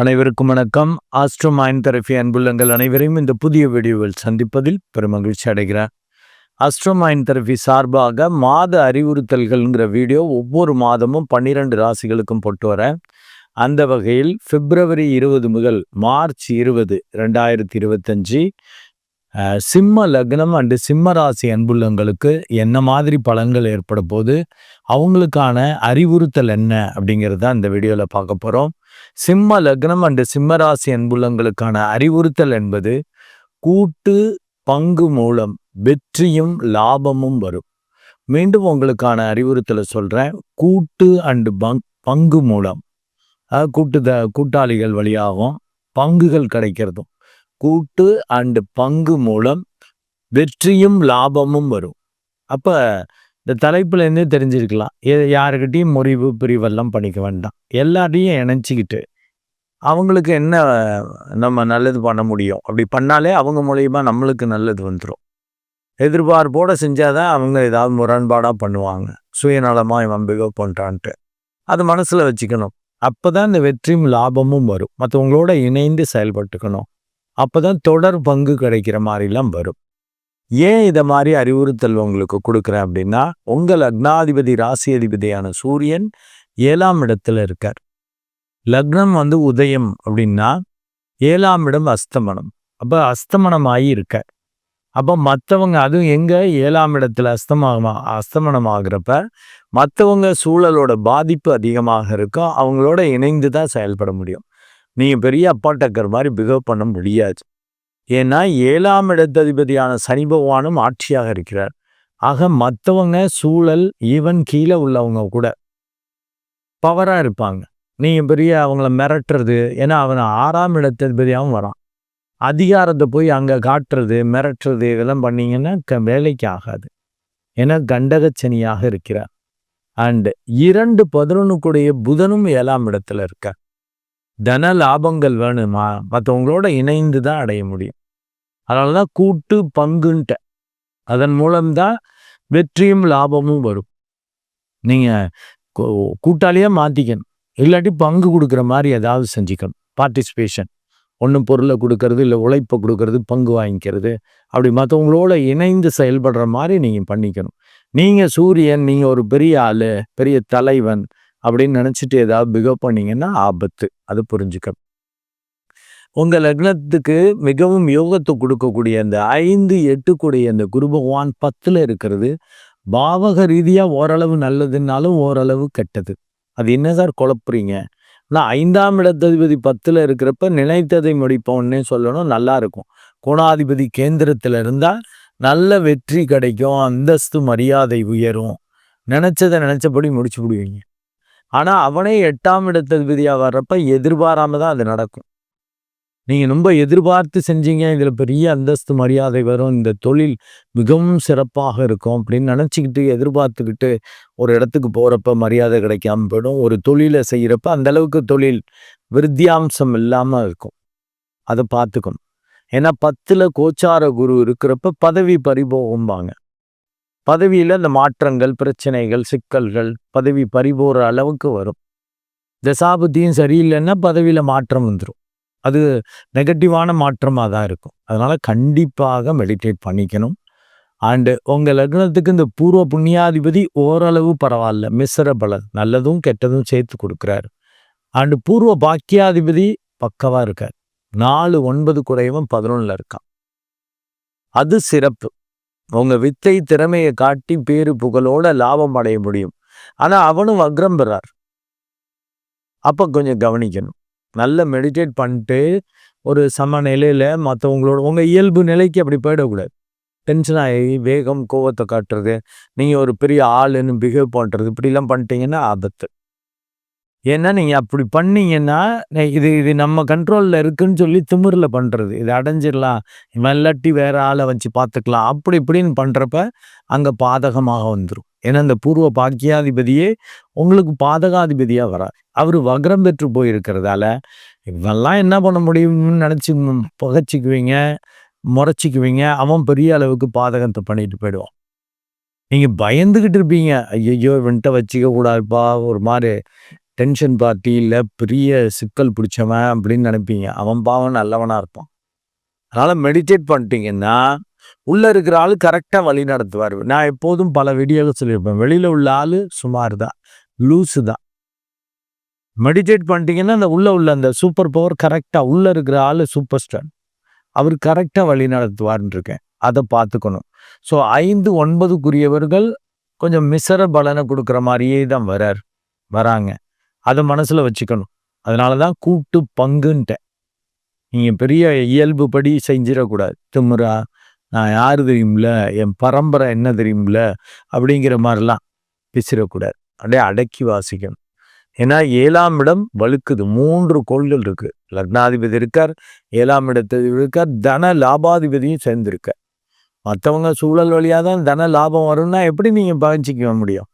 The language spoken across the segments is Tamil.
அனைவருக்கும் வணக்கம். ஆஸ்ட்ரோ மைண்ட் தெரபி அன்புள்ளங்கள் அனைவரையும் இந்த புதிய வீடியோவில் சந்திப்பதில் பெருமகிழ்ச்சி அடைகிறார் ஆஸ்ட்ரோ மைண்ட் தெரபி சார்பாக மாத அறிவுறுத்தல்கள்ங்கிற வீடியோ ஒவ்வொரு மாதமும் பன்னிரெண்டு ராசிகளுக்கும் போட்டு வரேன். அந்த வகையில் பிப்ரவரி இருபது முதல் மார்ச் இருபது ரெண்டாயிரத்தி இருபத்தஞ்சி சிம்ம லக்னம் அண்டு சிம்ம ராசி அன்புள்ளங்களுக்கு என்ன மாதிரி பலன்கள் ஏற்பட போது அவங்களுக்கான அறிவுறுத்தல் என்ன அப்படிங்கிறத அந்த வீடியோவில் பார்க்க போகிறோம் சிம்ம லக்னம் அண்டு சிம்மராசி அன்புள்ளங்களுக்கான அறிவுறுத்தல் என்பது கூட்டு பங்கு மூலம் வெற்றியும் லாபமும் வரும். மீண்டும் உங்களுக்கான அறிவுறுத்தலை சொல்கிறேன் கூட்டு அண்டு பங் பங்கு மூலம். கூட்டு த கூட்டாளிகள் வழியாகவும் பங்குகள் கிடைக்கிறதும். கூட்டு அண்டு பங்கு மூலம் வெற்றியும் லாபமும் வரும். அப்போ இந்த தலைப்புலேருந்தே தெரிஞ்சிருக்கலாம். யாருக்கிட்டையும் முறிவு பிரிவெல்லாம் பண்ணிக்க வேண்டாம். எல்லாரையும் இணைச்சிக்கிட்டு அவங்களுக்கு என்ன நம்ம நல்லது பண்ண முடியும்? அப்படி பண்ணாலே அவங்க மூலியமாக நம்மளுக்கு நல்லது வந்துடும் எதிர்பார்ப்போடு செஞ்சால் தான் அவங்க ஏதாவது முரண்பாடாக பண்ணுவாங்க. சுயநலமாக இவன் பிகவ் பண்ணுறான்ட்டு அது மனசில் வச்சுக்கணும். அப்போ தான் இந்த வெற்றியும் லாபமும் வரும். மற்றவங்களோட இணைந்து செயல்பட்டுக்கணும். அப்போ தான் தொடர் பங்கு கிடைக்கிற மாதிரிலாம் வரும். ஏன் இதை மாதிரி அறிவுறுத்தல் உங்களுக்கு கொடுக்குறேன் அப்படின்னா உங்கள் லக்னாதிபதி ராசி அதிபதியான சூரியன் ஏழாம் இடத்துல இருக்கார். லக்னம் வந்து உதயம் அப்படின்னா ஏழாம் இடம் அஸ்தமனம். அப்போ அஸ்தமனம் ஆகி இருக்கார். அப்போ மற்றவங்க அதுவும் எங்கே? ஏழாம் இடத்துல அஸ்தமாக அஸ்தமனம் ஆகிறப்ப மற்றவங்க சூழலோட பாதிப்பு அதிகமாக இருக்கும். அவங்களோட இணைந்து தான் செயல்பட முடியும். நீங்கள் பெரிய அப்பாட்டக்கர் மாதிரி பிகவ் பண்ண முடியாது. ஏன்னா ஏழாம் இடத்ததிபதியான சனி பகவானும் ஆட்சியாக இருக்கிறார். ஆக மற்றவங்க சூழல் ஈவன் கீழே உள்ளவங்க கூட பவராக இருப்பாங்க. நீங்கள் பெரிய அவங்கள மிரட்டுறது ஏன்னா அவன் ஆறாம் இடத்ததிபதியாகவும் வரான். அதிகாரத்தை போய் அங்கே காட்டுறது மிரட்டுறது இதெல்லாம் பண்ணீங்கன்னா க வேலைக்கு ஆகாது. ஏன்னா கண்டகச்சனியாக இருக்கிறார். அண்டு இரண்டு பதினொன்னுக்குடைய புதனும் ஏழாம் இடத்துல இருக்கார். தன லாபங்கள் வேணுமா? மற்றவங்களோட இணைந்து தான் அடைய முடியும். அதனால தான் கூட்டு பங்குன்ட்ட. அதன் மூலம்தான் வெற்றியும் லாபமும் வரும். நீங்கள் கூட்டாளியாக மாற்றிக்கணும் இல்லாட்டி பங்கு கொடுக்குற மாதிரி ஏதாவது செஞ்சுக்கணும். பார்ட்டிசிபேஷன் ஒன்றும் பொருளை கொடுக்கறது இல்லை உழைப்பை கொடுக்கறது பங்கு வாங்கிக்கிறது. அப்படி மற்றவங்களோட இணைந்து செயல்படுற மாதிரி நீங்கள் பண்ணிக்கணும். நீங்கள் சூரியன் நீங்கள் ஒரு பெரிய ஆள் பெரிய தலைவன் அப்படின்னு நினச்சிட்டு ஏதாவது பிகவ் பண்ணிங்கன்னா ஆபத்து. அது புரிஞ்சுக்கணும் உங்கள் லக்னத்துக்கு மிகவும் யோகத்தை கொடுக்கக்கூடிய அந்த ஐந்து எட்டு கூடிய அந்த குரு பகவான் பத்தில் இருக்கிறது. பாவக ரீதியாக ஓரளவு நல்லதுன்னாலும் ஓரளவு கெட்டது. அது என்ன சார் குழப்புறீங்க? ஆனால் ஐந்தாம் இடத்ததிபதி பத்தில் இருக்கிறப்ப நினைத்ததை முடிப்போன்னே சொல்லணும் நல்லா இருக்கும். குணாதிபதி கேந்திரத்தில் இருந்தால் நல்ல வெற்றி கிடைக்கும் அந்தஸ்து மரியாதை உயரும். நினச்சதை நினச்சபடி முடிச்சு விடுவீங்க ஆனால் அவனே எட்டாம் இடத்ததிபதியாக வர்றப்ப எதிர்பாராம தான் அது நடக்கும். நீங்கள் ரொம்ப எதிர்பார்த்து செஞ்சீங்க இதில் பெரிய அந்தஸ்து மரியாதை வரும் இந்த தொழில் மிகவும் சிறப்பாக இருக்கும் அப்படின்னு நினச்சிக்கிட்டு எதிர்பார்த்துக்கிட்டு ஒரு இடத்துக்கு போகிறப்ப மரியாதை கிடைக்காம போயிடும். ஒரு தொழிலை செய்கிறப்ப அந்த அளவுக்கு தொழில் விருத்தியாம்சம் இல்லாமல் இருக்கும். அதை பார்த்துக்கணும். ஏன்னா பத்தில் கோச்சார குரு இருக்கிறப்ப பதவி பறிபோகும்பாங்க. பதவியில் இந்த மாற்றங்கள் பிரச்சனைகள் சிக்கல்கள் பதவி பறிபோகிற அளவுக்கு வரும். தசாபுத்தியும் சரியில்லைன்னா பதவியில் மாற்றம் வந்துடும் அது நெகட்டிவான மாற்றமாக தான் இருக்கும். அதனால் கண்டிப்பாக மெடிடேட் பண்ணிக்கணும். அண்டு உங்கள் லக்னத்துக்கு இந்த பூர்வ புண்ணியாதிபதி ஓரளவு பரவாயில்ல. மிஸ்ர பலன் நல்லதும் கெட்டதும் சேர்த்து கொடுக்குறாரு. அண்டு பூர்வ பாக்கியாதிபதி பக்கவாக இருக்கார். நாலு ஒன்பது குறைவும் பதினொன்றில் இருக்கான். அது சிறப்பு. உங்கள் வித்தை திறமையை காட்டி பேரு புகழோட லாபம் அடைய முடியும். ஆனால் அவனும் வக்ரம் பெறார். அப்போ கொஞ்சம் கவனிக்கணும். நல்லா மெடிடேட் பண்ணிட்டு ஒரு சம நிலையில் மற்றவங்களோட உங்கள் இயல்பு நிலைக்கு அப்படி போயிடக்கூடாது. டென்ஷன் ஆகி வேகம் கோவத்தை காட்டுறது நீங்கள் ஒரு பெரிய ஆளுன்னு பிஹேவ் பண்ணுறது இப்படிலாம் பண்ணிட்டீங்கன்னா ஆபத்து. ஏன்னா நீங்கள் அப்படி பண்ணீங்கன்னா இது இது நம்ம கண்ட்ரோலில் இருக்குன்னு சொல்லி திமிரில் பண்ணுறது இது அடைஞ்சிடலாம். இவன் இல்லாட்டி வேற ஆளை வச்சு பார்த்துக்கலாம். அப்படி இப்படின்னு பண்ணுறப்ப அங்கே பாதகமாக வந்துடும் ஏன்னா இந்த பூர்வ பாக்கியாதிபதியே உங்களுக்கு பாதகாதிபதியாக வரார். அவர் வக்ரம் பெற்று போயிருக்கிறதால இவெல்லாம் என்ன பண்ண முடியும்னு நினச்சி புகைச்சிக்குவீங்க முறைச்சிக்குவீங்க. அவன் பெரிய அளவுக்கு பாதகத்தை பண்ணிட்டு போயிடுவான். நீங்கள் பயந்துக்கிட்டு இருப்பீங்க. ஐயோ இவன்கிட்ட வச்சிக்க கூடாதுப்பா ஒரு மாதிரி டென்ஷன் பார்ட்டியில் பெரிய சிக்கல் பிடிச்சவன் அப்படின்னு நினைப்பீங்க. அவன் பாவம் நல்லவனாக இருப்பான். அதனால் மெடிடேட் பண்ணிட்டீங்கன்னா உள்ளே இருக்கிற ஆள் கரெக்டாக வழி நடத்துவார். நான் எப்போதும் பல வீடியோவில் சொல்லியிருப்பேன். வெளியில் உள்ள ஆள் சுமார் தான் லூஸு தான் மெடிடேட் பண்ணிட்டீங்கன்னா அந்த உள்ளே உள்ள அந்த சூப்பர் பவர் கரெக்டாக உள்ளே இருக்கிற ஆள் சூப்பர் ஸ்டார் அவர் கரெக்டாக வழி நடத்துவார்னு இருக்கேன். அதை பார்த்துக்கணும். ஸோ ஐந்து ஒன்பதுக்குரியவர்கள் கொஞ்சம் மிசர பலனை கொடுக்குற மாதிரியே தான் வரார் வராங்க. அதை மனசில் வச்சுக்கணும். அதனால தான் கூட்டு பங்குன்ட்டேன். நீங்கள் பெரிய இயல்பு படி செஞ்சிடக்கூடாது. திமுறா நான் யார் தெரியும்ல? என் பரம்பரை என்ன தெரியும்ல? அப்படிங்கிற மாதிரிலாம் பேசிடக்கூடாது. அப்படியே அடக்கி வாசிக்கணும். ஏன்னா ஏழாம் இடம் வலுக்குது மூன்று கோள்கள் இருக்குது லக்னாதிபதி இருக்கார் ஏழாம் இடத்தில் இருக்கார் தன லாபாதிபதியும் சேர்ந்திருக்க மற்றவங்க சூழல் வழியாக தான் தன லாபம் வரும்னா எப்படி நீங்கள் பகிச்சிக்க முடியும்?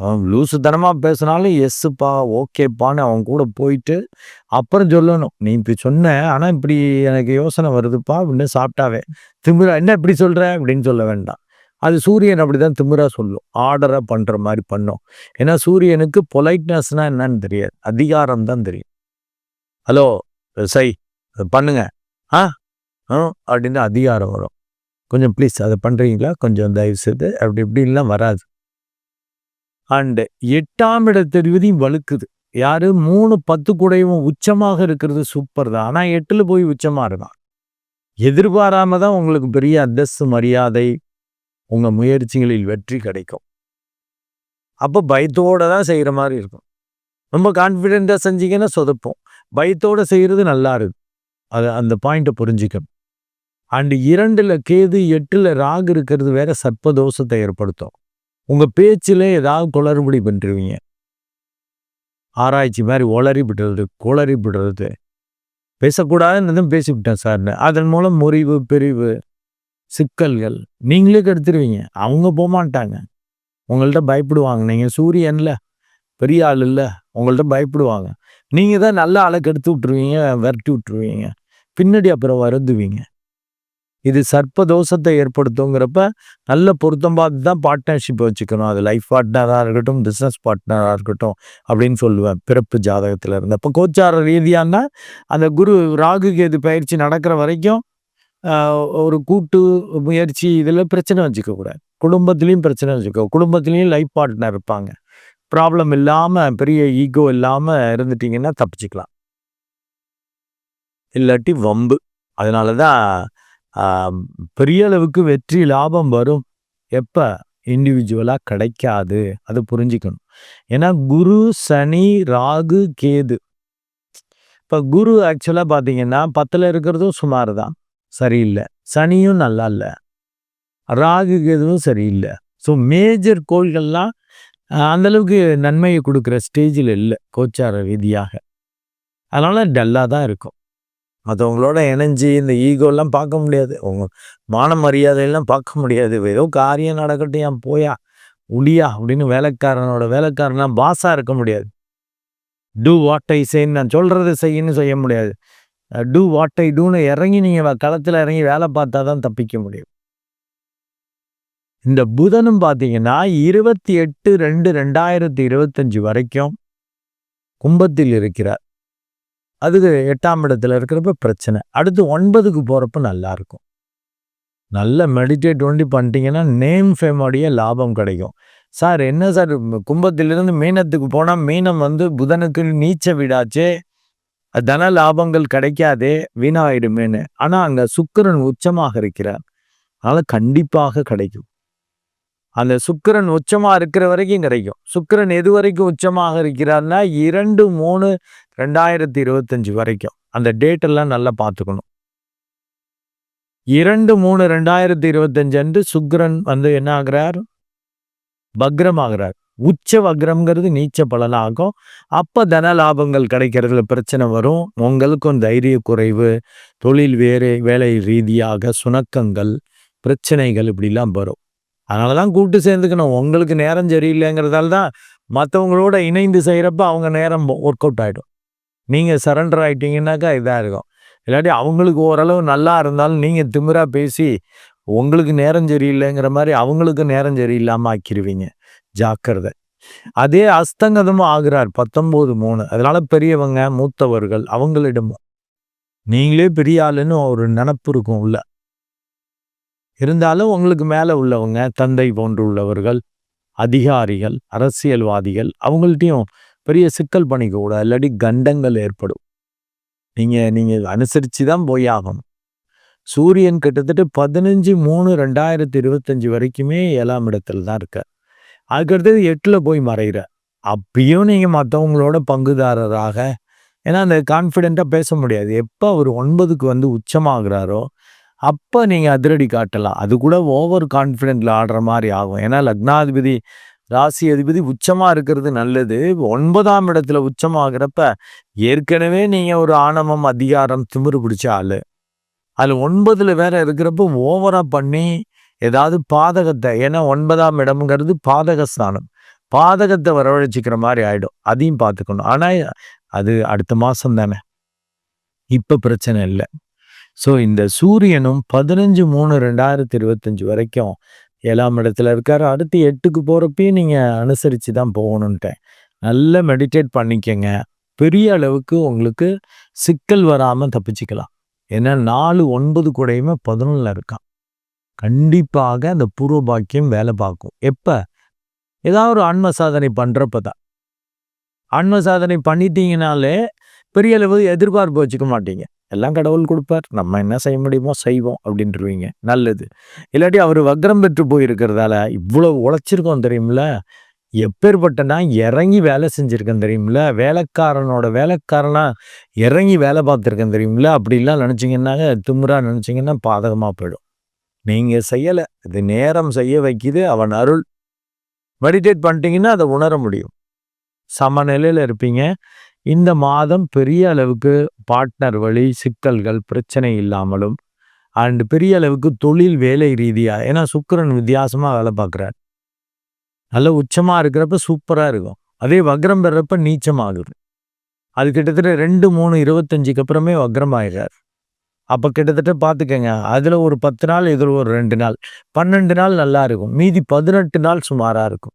அவன் லூசுத்தனமாக பேசினாலும் எஸ்ஸுப்பா ஓகேப்பான்னு அவன் கூட போயிட்டு அப்புறம் சொல்லணும். நீ இப்படி சொன்ன ஆனால் இப்படி எனக்கு யோசனை வருதுப்பா அப்படின்னு சாப்பிட்டாவே. திமிரா என்ன இப்படி சொல்கிற அப்படின்னு சொல்ல வேண்டாம். அது சூரியன் அப்படி தான் திமிரா சொல்லும். ஆர்டராக பண்ணுற மாதிரி பண்ணும். ஏன்னா சூரியனுக்கு பொலைட்னஸ்னால் என்னன்னு தெரியாது. அதிகாரம் தான் தெரியும் ஹலோ சை பண்ணுங்க. ஆ? அப்படின்னு அதிகாரம் வரும். கொஞ்சம் ப்ளீஸ் அதை பண்ணுறீங்களா கொஞ்சம் தயவு செய்து அப்படி இப்படின்லாம் வராது. அண்டு எட்டாம் இடத்தெரிவதையும் வலுக்குது யாரு? மூணு பத்து கூடையும் உச்சமாக இருக்கிறது சூப்பர் தான். ஆனால் எட்டில் போய் உச்சமாக இருக்கான் எதிர்பாராம தான் உங்களுக்கு பெரிய அந்தஸ்து மரியாதை உங்கள் முயற்சிகளில் வெற்றி கிடைக்கும். அப்போ பயத்தோடு தான் செய்கிற மாதிரி இருக்கும். ரொம்ப கான்ஃபிடெண்ட்டாக செஞ்சீங்கன்னா சொதப்போம். பயத்தோடு செய்கிறது நல்லா இருக்கும் அது அந்த பாயிண்ட்டை புரிஞ்சிக்கணும். அண்டு இரண்டில் கேது எட்டில் ராகு இருக்கிறது வேற சர்ப்பதோஷத்தை ஏற்படுத்தும். உங்கள் பேச்சில் ஏதாவது குளறுபடி பண்ணுறீங்க ஆராய்ச்சி மாதிரி ஒளறி விடுறது குளறி விடுறது பேசக்கூடாதுன்னு பேசிவிட்டேன் சார்னு அதன் மூலம் முறிவு பிரிவு சிக்கல்கள் நீங்களே கெடுத்துருவீங்க. அவங்க போகமாட்டாங்க உங்கள்கிட்ட பயப்படுவாங்க. நீங்கள் சூரியன்ல பெரிய ஆள் இல்லை உங்கள்கிட்ட பயப்படுவாங்க. நீங்கள் தான் நல்ல ஆளை கெடுத்து விட்ருவீங்க விரட்டி விட்ருவீங்க பின்னாடி அப்புறம் வருந்துவீங்க. இது சர்ப்பதோஷத்தை ஏற்படுத்துங்கிறப்ப நல்ல பொருத்தம் பார்த்து தான் பார்ட்னர்ஷிப் வச்சுக்கணும். அது லைஃப் பார்ட்னராக இருக்கட்டும் பிஸ்னஸ் பார்ட்னராக இருக்கட்டும் அப்படின்னு சொல்லுவேன். பிறப்பு ஜாதகத்தில் இருந்து. அப்போ கோச்சார ரீதியானா அந்த குரு ராகு கேது பயிற்சி நடக்கிற வரைக்கும் ஒரு கூட்டு முயற்சி இதில் பிரச்சனை வச்சுக்கக்கூடாது குடும்பத்துலேயும் பிரச்சனை வச்சுக்கோ. குடும்பத்துலேயும் லைஃப் பார்ட்னர் இருப்பாங்க. ப்ராப்ளம் இல்லாமல் பெரிய ஈகோ இல்லாமல் இருந்துட்டிங்கன்னா தப்பிச்சுக்கலாம். இல்லாட்டி வம்பு. அதனால தான் பெரிய அளவுக்கு வெற்றி லாபம் வரும். எப்போ? இண்டிவிஜுவலாக கிடைக்காது. அதை புரிஞ்சுக்கணும். ஏன்னா குரு சனி ராகு கேது. இப்போ குரு ஆக்சுவலாக பார்த்தீங்கன்னா பத்தில் இருக்கிறதும் சுமார் தான் சரியில்லை. சனியும் நல்லா இல்லை. ராகு கேதுவும் சரியில்லை. ஸோ மேஜர் கோள்கள்லாம் அந்தளவுக்கு நன்மையை கொடுக்குற ஸ்டேஜில் இல்லை கோச்சார ரீதியாக. அதனால் டல்லாக தான் இருக்கும். மற்றவங்களோட இணைஞ்சி இந்த ஈகோலாம் பார்க்க முடியாது. உங்க மான மரியாதையெல்லாம் பார்க்க முடியாது. ஏதோ காரியம் நடக்கட்டும் ஏன் போயா? உடியா அப்படின்னு வேலைக்காரனோட வேலைக்காரனா பாஸாக இருக்க முடியாது. டூ வாட் ஐ செய்ன்னு நான் சொல்கிறது செய்யன்னு செய்ய முடியாது. டூ வாட் ஐ டூன்னு இறங்கி நீங்கள் களத்தில் இறங்கி வேலை பார்த்தா தான் தப்பிக்க முடியும். இந்த புதனும் பார்த்தீங்கன்னா இருபத்தி எட்டு ரெண்டு ரெண்டாயிரத்தி இருபத்தஞ்சு வரைக்கும் கும்பத்தில் இருக்கிறார். அதுக்கு எட்டாம் இடத்துல இருக்கிறப்ப பிரச்சனை. அடுத்து ஒன்பதுக்கு போகிறப்ப நல்லாயிருக்கும் நல்ல மெடிடேட் ஒண்டி பண்ணிட்டீங்கன்னா நேம் ஃபேமோடைய லாபம் கிடைக்கும். சார் என்ன சார்? கும்பத்திலிருந்து மீனத்துக்கு போனால் மீனம் வந்து புதனுக்கு நீச்ச விடாச்சே தன லாபங்கள் கிடைக்காதே வீணாயிடுமேனு ஆனால் அங்கே சுக்கரன் உச்சமாக இருக்கிறார். அதனால் கண்டிப்பாக கிடைக்கும். அந்த சுக்கரன் உச்சமாக இருக்கிற வரைக்கும் கிடைக்கும். சுக்கரன் எது வரைக்கும் உச்சமாக இருக்கிறார்னா இரண்டு மூணு ரெண்டாயிரத்தி இருபத்தஞ்சி வரைக்கும். அந்த டேட்டெல்லாம் நல்லா பார்த்துக்கணும். இரண்டு மூணு ரெண்டாயிரத்தி இருபத்தஞ்சு அன்று சுக்ரன் வந்து என்ன ஆகிறார்? பக்ரம் ஆகிறார் உச்ச வக்ரம்ங்கிறது நீச்ச பலனாகும். அப்போ தன லாபங்கள் கிடைக்கிறதுல பிரச்சனை வரும். உங்களுக்கும் தைரிய குறைவு தொழில் வேறு வேலை ரீதியாக சுணக்கங்கள் பிரச்சனைகள் இப்படிலாம் வரும். அதனால தான் கூப்பிட்டு சேர்ந்துக்கணும். உங்களுக்கு நேரம் சரியில்லைங்கிறதால தான் மற்றவங்களோட இணைந்து செய்கிறப்ப அவங்க நேரம் ஒர்க் அவுட் ஆகிடும் நீங்கள் சரண்டர் ஆகிட்டீங்கன்னாக்கா இதாக இருக்கும். இல்லாட்டி அவங்களுக்கு ஓரளவு நல்லா இருந்தாலும் நீங்கள் திமிராக பேசி உங்களுக்கு நேரம் சரியில்லைங்கிற மாதிரி அவங்களுக்கு நேரம் சரியில்லாமல் ஆக்கிடுவீங்க ஜாக்கிரதை. அதே அஸ்தங்கதமும் ஆகிறார். பத்தொன்பது மூணு. அதனால பெரியவங்க மூத்தவர்கள் அவங்களிடம் நீங்களே பெரிய ஆளுன்னு ஒரு நினப்பு இருக்கும் உள்ள. இருந்தாலும் உங்களுக்கு மேலே உள்ளவங்க தந்தை போன்று உள்ளவர்கள் அதிகாரிகள் அரசியல்வாதிகள் அவங்கள்ட்டையும் பெரிய சிக்கல் பண்ணிக்கூட இல்லாட்டி கண்டங்கள் ஏற்படும். நீங்கள் நீங்கள் அனுசரித்து தான் போய் ஆகணும். சூரியன் கிட்டத்தட்ட பதினஞ்சு மூணு ரெண்டாயிரத்தி இருபத்தஞ்சி வரைக்குமே ஏழாம் இடத்துல தான் இருக்க அதுக்கடுத்தது எட்டில் போய் மறைகிற அப்பயும் நீங்கள் மற்றவங்களோட பங்குதாரராக ஏன்னா அந்த கான்ஃபிடெண்ட்டாக பேச முடியாது. எப்போ அவர் ஒன்பதுக்கு வந்து உச்சமாகிறாரோ அப்போ நீங்கள் அதிரடி காட்டலாம். அது கூட ஓவர் கான்ஃபிடென்ட்டில் ஆடுற மாதிரி ஆகும். ஏன்னா லக்னாதிபதி ராசி அதிபதி உச்சமாக இருக்கிறது நல்லது. ஒன்பதாம் இடத்துல உச்சமாகிறப்ப ஏற்கனவே நீங்கள் ஒரு ஆணவம் அதிகாரம் திமிரு பிடிச்ச ஆள். அதில் ஒன்பதில் வேற இருக்கிறப்ப ஓவராக பண்ணி ஏதாவது பாதகத்தை ஏன்னா ஒன்பதாம் இடம்ங்கிறது பாதகஸ்தானம். பாதகத்தை வரவழைச்சிக்கிற மாதிரி ஆகிடும் அதையும் பார்த்துக்கணும். ஆனால் அது அடுத்த மாதம் தானே. இப்போ பிரச்சனை இல்லை. ஸோ இந்த சூரியனும் பதினஞ்சு மூணு ரெண்டாயிரத்தி இருபத்தஞ்சு வரைக்கும் ஏழாம் இடத்துல இருக்கார். அடுத்து எட்டுக்கு போகிறப்பையும் நீங்கள் அனுசரித்து தான் போகணுன்ட்டேன் நல்லா மெடிடேட் பண்ணிக்கங்க. பெரிய அளவுக்கு உங்களுக்கு சிக்கல் வராமல் தப்பிச்சுக்கலாம். ஏன்னா நாலு ஒன்பது கூடையுமே பதினொன்றில் இருக்கான். கண்டிப்பாக அந்த பூர்வ பாக்கியம் வேலை பார்க்கும். எப்போ? ஏதாவது ஒரு ஆன்ம சாதனை பண்ணுறப்ப தான். ஆன்ம சாதனை பண்ணிட்டீங்கனாலே பெரிய அளவு எதிர்பார்ப்பு வச்சுக்க மாட்டீங்க. எல்லாம் கடவுள் கொடுப்பார். நம்ம என்ன செய்ய முடியுமோ செய்வோம் அப்படின்ட்டுருவீங்க நல்லது. இல்லாட்டி அவர் வக்ரம் பெற்று போயிருக்கிறதால இவ்வளோ உழைச்சிருக்கோம் தெரியுமில்ல? எப்பேற்பட்டனா இறங்கி வேலை செஞ்சுருக்கேன் தெரியுமில்ல? வேலைக்காரனோட வேலைக்காரனாக இறங்கி வேலை பார்த்துருக்கேன் தெரியுமில்ல? அப்படிலாம் நினச்சிங்கன்னாங்க திமுறா நினச்சிங்கன்னா பாதகமாக போயிடும். நீங்கள் செய்யலை. இது நேரம் செய்ய வைக்கிது. அவன் அருள். மெடிடேட் பண்ணிட்டீங்கன்னா அதை உணர முடியும். சமநிலையில் இருப்பீங்க. இந்த மாதம் பெரிய அளவுக்கு பார்ட்னர் வழி சிக்கல்கள் பிரச்சனை இல்லாமலும் அண்ட் பெரிய அளவுக்கு தொழில் வேலை ரீதியாக ஏன்னா சுக்கரன் வித்தியாசமாக வேலை பார்க்குறார். நல்ல உச்சமாக இருக்கிறப்ப சூப்பராக இருக்கும். அதே வக்ரம் பெறப்ப நீச்சமாகுது. அது கிட்டத்தட்ட ரெண்டு மூணு இருபத்தஞ்சுக்கு அப்புறமே வக்ரம் ஆகிறார் அப்போ கிட்டத்தட்ட பார்த்துக்கங்க அதில் ஒரு பத்து நாள் இதில் ஒரு ரெண்டு நாள் பன்னெண்டு நாள் நல்லா இருக்கும். மீதி பதினெட்டு நாள் சுமாராக இருக்கும்.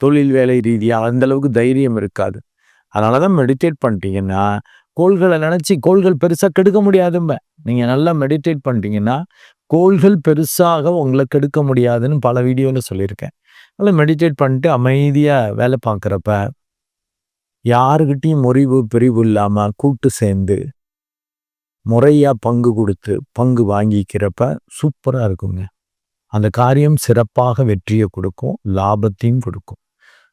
தொழில் வேலை ரீதியாக அந்தளவுக்கு தைரியம் இருக்காது. அதனால தான் மெடிடேட் பண்ணிட்டீங்கன்னா கோள்களை நினச்சி கோள்கள் பெருசாக கெடுக்க முடியாதும்ப. நீங்கள் நல்லா மெடிடேட் பண்ணிட்டீங்கன்னா கோள்கள் பெருசாக உங்களை கெடுக்க முடியாதுன்னு பல வீடியோவில் சொல்லியிருக்கேன். நல்லா மெடிடேட் பண்ணிட்டு அமைதியாக வேலை பார்க்குறப்ப யாருக்கிட்டையும் முறிவு பிரிவு இல்லாமல் கூட்டு சேர்ந்து முறையாக பங்கு கொடுத்து பங்கு வாங்கிக்கிறப்ப சூப்பராக இருக்குங்க. அந்த காரியம் சிறப்பாக வெற்றியை கொடுக்கும் லாபத்தையும் கொடுக்கும்.